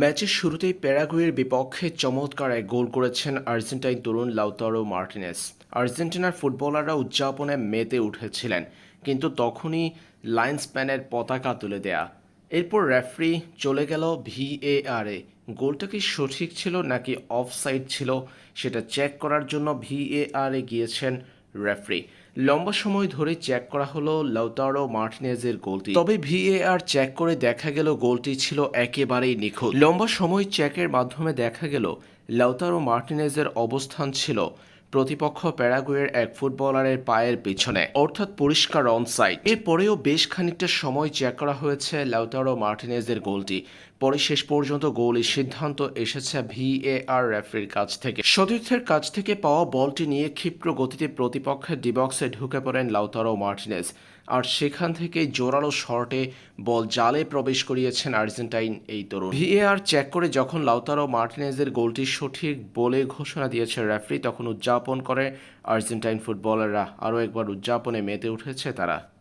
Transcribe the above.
ম্যাচের শুরুতেই প্যারাগুয়ের বিপক্ষে চমৎকার এক গোল করেছেন আর্জেন্টাইন তরুণ লাউতারো মার্টিনেস। আর্জেন্টিনার ফুটবলাররা উদযাপনে মেতে উঠেছিলেন, কিন্তু তখনই লাইন স্প্যানের পতাকা তুলে দেয়া। এরপর রেফারি চলে গেল ভিএআরে। গোলটা কি সঠিক ছিল নাকি অফসাইড ছিল, সেটা চেক করার জন্য ভিএআরে গিয়েছেন রেফারি। লম্বা সময় ধরে চেক করা হলো লাউতারো মার্টিনেজের গোলটি তবে ভিএআর চেক করে দেখা গেল গোলটি ছিল একেবারেই নিখুঁত। লম্বা সময় চেকের মাধ্যমে দেখা গেল লাউতারো মার্টিনেজের অবস্থান ছিল প্রতিপক্ষ প্যারাগুয়ের এক ফুটবলারের পায়ের পিছনে, অর্থাৎ পরিষ্কার অনসাইড এরপরেও বেশ খানিকটা সময় চেক করা হয়েছে লাউতারো মার্টিনেজের গোলটি পরে শেষ পর্যন্ত গোলের সিদ্ধান্ত এসেছে ভিএআর রেফারির কাছ থেকে। সতীর্থের কাছ থেকে পাওয়া বলটি নিয়ে ক্ষিপ্র গতিতে প্রতিপক্ষের ডিবক্সে ঢুকে পড়েন লাউতারো মার্টিনেস আর সেখান থেকে জোরালো শর্টে বল জালে প্রবেশ করিয়েছেন আর্জেন্টাইন এই তরুণ। ভিএআর চেক করে যখন লাউতারো মার্টিনেজের গোলটি সঠিক বলে ঘোষণা দিয়েছে রেফারি, তখন উদযাপন করে আর্জেন্টাইন ফুটবলাররা। আরও একবার উদযাপনে মেতে উঠেছে তারা।